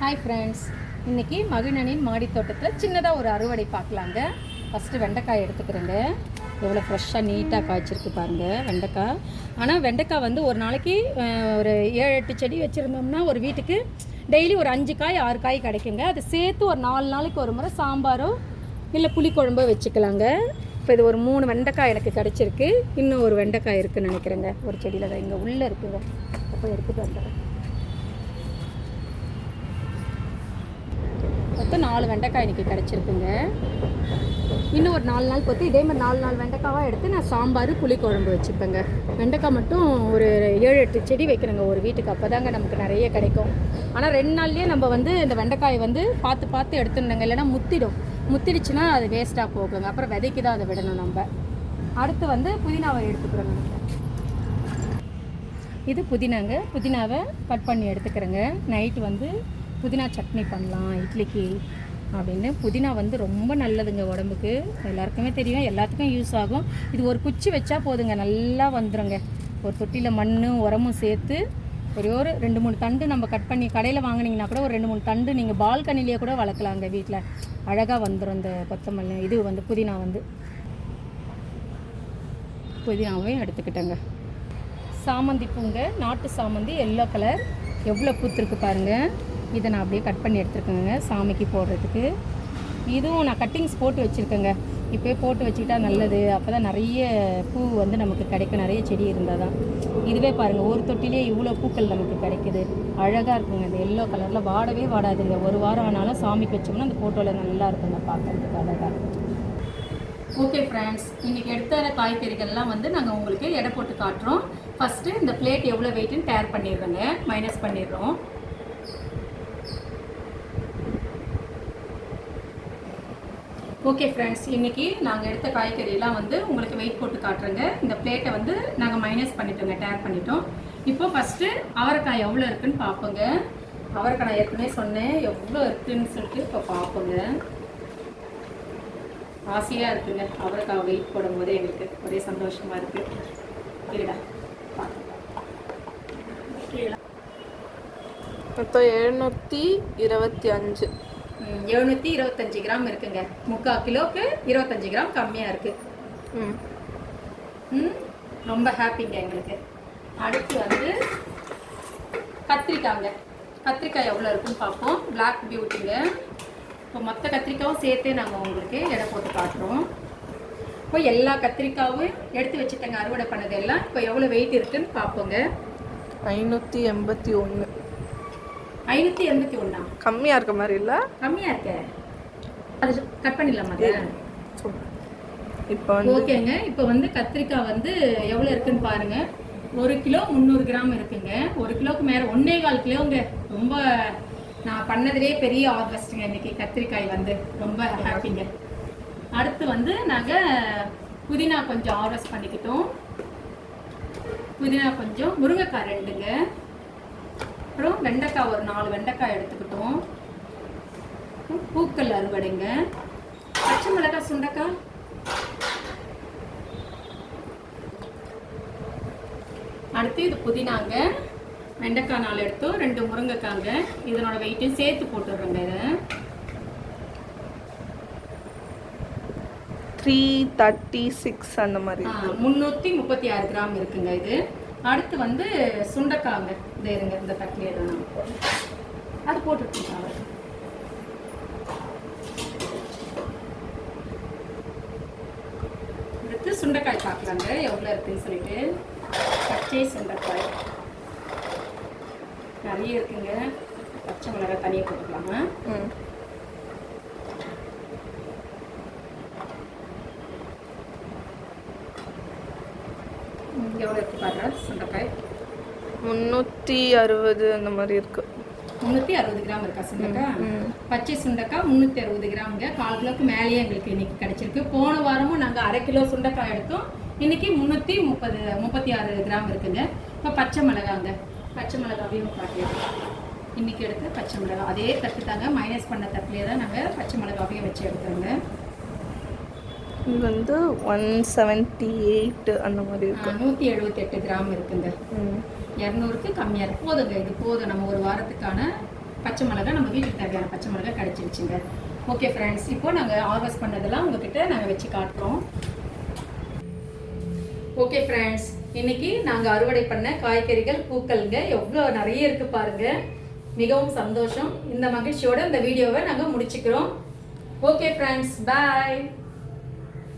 Hi friends இன்றைக்கி மகிழனின் மாடி தோட்டத்தில் சின்னதாக ஒரு அறுவடை பார்க்கலாங்க. ஃபஸ்ட்டு வெண்டைக்காய் எடுத்துக்கிறேங்க. எவ்வளோ ஃப்ரெஷ்ஷாக நீட்டாக காய்ச்சிருக்கு பாருங்கள் வெண்டைக்காய். ஆனால் வெண்டைக்காய் வந்து ஒரு நாளைக்கு ஒரு ஏழு எட்டு செடி வச்சுருந்தோம்னா ஒரு வீட்டுக்கு டெய்லி ஒரு அஞ்சு காய் ஆறு காய் கிடைக்குங்க. அது சேர்த்து ஒரு நாலு நாளைக்கு ஒரு முறை சாம்பாரோ இல்லை புளிக்குழம்போ வச்சுக்கலாங்க. இப்போ இது ஒரு மூணு வெண்டைக்காய் எனக்கு கிடச்சிருக்கு. இன்னும் ஒரு வெண்டைக்காய் இருக்குதுன்னு நினைக்கிறேங்க. ஒரு செடியில் தான் இங்கே உள்ளே இருக்குங்க. அப்போ எடுத்துகிட்டு வந்துடுறேன். மொத்தம் நாலு வெண்டைக்காய் இன்றைக்கி கிடச்சிருக்குங்க. இன்னும் ஒரு நாலு நாள் பொறுத்து இதே மாதிரி நாலு நாலு வெண்டைக்காவாக எடுத்து நான் சாம்பார் புளிக்குழம்பு வச்சுப்பேங்க. வெண்டைக்காய் மட்டும் ஒரு ஏழு எட்டு செடி வைக்கிறேங்க ஒரு வீட்டுக்கு. அப்போ தாங்க நமக்கு நிறைய கிடைக்கும். ஆனால் ரெண்டு நாள்லேயே நம்ம வந்து இந்த வெண்டைக்காயை வந்து பார்த்து பார்த்து எடுத்துடணுங்க. இல்லைன்னா முத்திடும். முத்திடுச்சுன்னா அது வேஸ்ட்டாக போகுங்க. அப்புறம் விதைக்கு தான் அதை விடணும் நம்ம. அடுத்து வந்து புதினாவை எடுத்துக்கிறோங்க. இது புதினாங்க. புதினாவை கட் பண்ணி எடுத்துக்கிறேங்க. நைட்டு வந்து புதினா சட்னி பண்ணலாம் இட்லிக்கு அப்படின்னு. புதினா வந்து ரொம்ப நல்லதுங்க உடம்புக்கு. எல்லாருக்குமே தெரியும் எல்லாத்துக்கும் யூஸ் ஆகும். இது ஒரு குச்சி வச்சா போதுங்க நல்லா வந்துருங்க. ஒரு தொட்டியில் மண்ணும் உரமும் சேர்த்து ஒரே ஒரு ரெண்டு மூணு தண்டு நம்ம கட் பண்ணி கடையில் வாங்கினீங்கன்னா கூட ஒரு ரெண்டு மூணு தண்டு நீங்கள் பால்கனிலேயே கூட வளர்க்கலாங்க வீட்டில் அழகாக வந்துடும் இந்த கொத்தமல்லி இது வந்து புதினா வந்து. புதினாவையும் எடுத்துக்கிட்டேங்க. சாமந்தி பூங்க நாட்டு சாமந்தி எல்லோ கலர் எவ்வளோ பூத்துருக்கு பாருங்க. இதை நான் அப்படியே கட் பண்ணி எடுத்துருக்கேங்க சாமிக்கு போடுறதுக்கு. இதுவும் நான் கட்டிங்ஸ் போட்டு வச்சுருக்கேங்க. இப்போயே போட்டு வச்சுக்கிட்டா நல்லது. அப்போ தான் நிறைய பூ வந்து நமக்கு கிடைக்கும். நிறைய செடி இருந்தால் தான் இதுவே பாருங்கள் ஒரு தொட்டிலே இவ்வளோ பூக்கள் நமக்கு கிடைக்குது. அழகாக இருக்குங்க. இந்த எல்லோ கலரில் வாடவே வாடாதுங்க. ஒரு வாரம் ஆனாலும் சாமிக்கு வச்சோம்னா அந்த ஃபோட்டோவில் நல்லா இருக்குங்க பார்க்குறதுக்கு அழகாக ஓகே ஃப்ரெண்ட்ஸ் இன்றைக்கி எடுத்த காய்கறிகள்லாம் வந்து நாங்கள் உங்களுக்கு எடை போட்டு காட்டுறோம். ஃபஸ்ட்டு இந்த பிளேட் எவ்வளோ வெயிட்டுன்னு டேர் பண்ணிடுறோங்க. மைனஸ் பண்ணிடுறோம். ஓகே ஃப்ரெண்ட்ஸ் இன்றைக்கி நாங்கள் எடுத்த காய்கறியெல்லாம் வந்து உங்களுக்கு வெயிட் போட்டு காட்டுறங்க. இந்த பிளேட்டை வந்து நாங்கள் மைனஸ் பண்ணிட்டோங்க டேர் பண்ணிட்டோம். இப்போ ஃபஸ்ட்டு அவரைக்காய் எவ்வளோ இருக்குன்னு பார்ப்போங்க. அவரைக்காய் நான் ஏற்கனவே சொன்னேன். எவ்வளோ இருக்குன்னு சொல்லிட்டு இப்போ பார்ப்போங்க. ஆசையாக இருக்குங்க. அவரைக்காய் வெயிட் போடும் போதே எங்களுக்கு ஒரே சந்தோஷமாக இருக்குது கீழே கீழே மொத்தம் எழுநூற்றி இருபத்தி அஞ்சு. எழுநூற்றி இருபத்தஞ்சி கிராம் இருக்குங்க. முக்கால் கிலோவுக்கு இருபத்தஞ்சி கிராம் கம்மியாக இருக்குது ம். ம் ரொம்ப ஹாப்பிங்க எங்களுக்கு. அடுத்து வந்து கத்திரிக்காய்ங்க கத்திரிக்காய் எவ்வளோ இருக்குன்னு பார்ப்போம். Black பியூட்டிங்க இப்போ மொத்த கத்திரிக்காயும் சேர்த்தே நாங்கள் உங்களுக்கு எடை போட்டு காட்டுறோம். இப்போ எல்லா கத்திரிக்காவும் எடுத்து வச்சுட்டேங்க அறுவடை பண்ணது எல்லாம் இப்போ எவ்வளோ வெயிட் இருக்குன்னு பார்ப்போங்க. ஐநூற்றி எண்பத்தி ஒன்று ஐநூற்றி எண்பத்தி ஒன்றா கம்மியாக இருக்க மாதிரி இல்லை? கம்மியாக இருக்க. அது கட் பண்ணிடலாமா? இப்போ வந்து ஓகேங்க. இப்போ வந்து கத்திரிக்காய் வந்து எவ்வளோ இருக்குன்னு பாருங்க. ஒரு கிலோ முந்நூறு கிராம் இருக்குங்க. ஒரு கிலோக்கு மேலே ஒன்னே கால் கிலோங்க. ரொம்ப நான் பண்ணதுலேயே பெரிய ஆர்வஸ்ட்டுங்க இன்னைக்கு கத்திரிக்காய் வந்து. ரொம்ப ஹாப்பிங்க அடுத்து வந்து நாங்கள் புதினா கொஞ்சம் ஆர்வஸ்ட் பண்ணிக்கிட்டோம். புதினா கொஞ்சம் முருங்கைக்காய் ரெண்டுங்க. அப்புறம் வெண்டைக்காய் ஒரு நாலு வெண்டைக்காய் எடுத்துக்கிட்டோம். பூக்கள் அறுவடைங்க. பச்சை மிளகாய் சுண்டைக்காய். அடுத்து இது புதினாங்க. வெண்டைக்காய் நாலு எடுத்தோம். ரெண்டு முருங்கைக்காங்க. இதனோட வெயிட்டையும் சேர்த்து போட்டுடுறோங்க இதை. த்ரீ தேர்ட்டி சிக்ஸ் அந்த மாதிரி முந்நூற்றி முப்பத்தி ஆறு கிராம் இருக்குங்க இது. அடுத்து வந்து சுண்டக்காங்க. இந்த இருங்க இந்த தட்டிலே தான் நான் போடுறேன். அது போட்டுருக்கோங்க அடுத்து சுண்டைக்காய் பார்க்கலாங்க. எவ்வளோ இருக்குன்னு சொல்லிட்டு. பச்சை சுண்டைக்காய். நிறைய இருக்குங்க. பச்சை மிளகாய் தனியாக போட்டுக்கலாமா? எவ்வளோ இருக்கு பாருங்க சுண்டைக்காய். முந்நூற்றி அறுபது அந்த மாதிரி இருக்கு. முந்நூற்றி அறுபது கிராம் இருக்கா சுண்டைக்காய்? பச்சை சுண்டைக்காய் முந்நூற்றி அறுபது கிராமுங்க. கால் கிலோக்கு மேலேயே எங்களுக்கு இன்னைக்கு கிடைச்சிருக்கு. போன வாரமும் நாங்கள் அரை கிலோ சுண்டைக்காய் எடுத்தோம். இன்னைக்கு முந்நூற்றி முப்பது முப்பத்தி ஆறு கிராம் இருக்குங்க. இப்போ பச்சை மிளகாங்க. பச்சை மிளகாவையும் காட்டிடுறோம் இன்னைக்கு எடுத்து பச்சை மிளகாய். அதே தட்டு தாங்க மைனஸ் பண்ண தட்டுலேயே தான் நாங்கள் பச்சை மிளகாவையும் வச்சு எடுத்துருங்க இது வந்து ஒன் செவன்ட்டி எயிட் அந்த மாதிரி இருக்கு. நூற்றி எழுபத்தெட்டு கிராம் இருக்குங்க. இரநூறுக்கு கம்மியாக இருக்கு. போதுங்க. இது போதும். நம்ம ஒரு வாரத்துக்கான பச்சை மிளகா நம்ம வீட்டுக்கு தேவையான பச்சை மிளகா கிடச்சிருச்சுங்க. ஓகே ஃப்ரெண்ட்ஸ் இப்போ நாங்கள் ஹார்வெஸ்ட் பண்ணதெல்லாம் உங்ககிட்ட நாங்கள் வச்சு காட்டுறோம். ஓகே ஃப்ரெண்ட்ஸ் இன்னைக்கு நாங்கள் அறுவடை பண்ண காய்கறிகள் பூக்கள்ங்க எவ்வளோ நிறைய இருக்கு பாருங்க. மிகவும் சந்தோஷம். இந்த மகிழ்ச்சியோட இந்த வீடியோவை நாங்கள் முடிச்சுக்கிறோம். Okay friends bye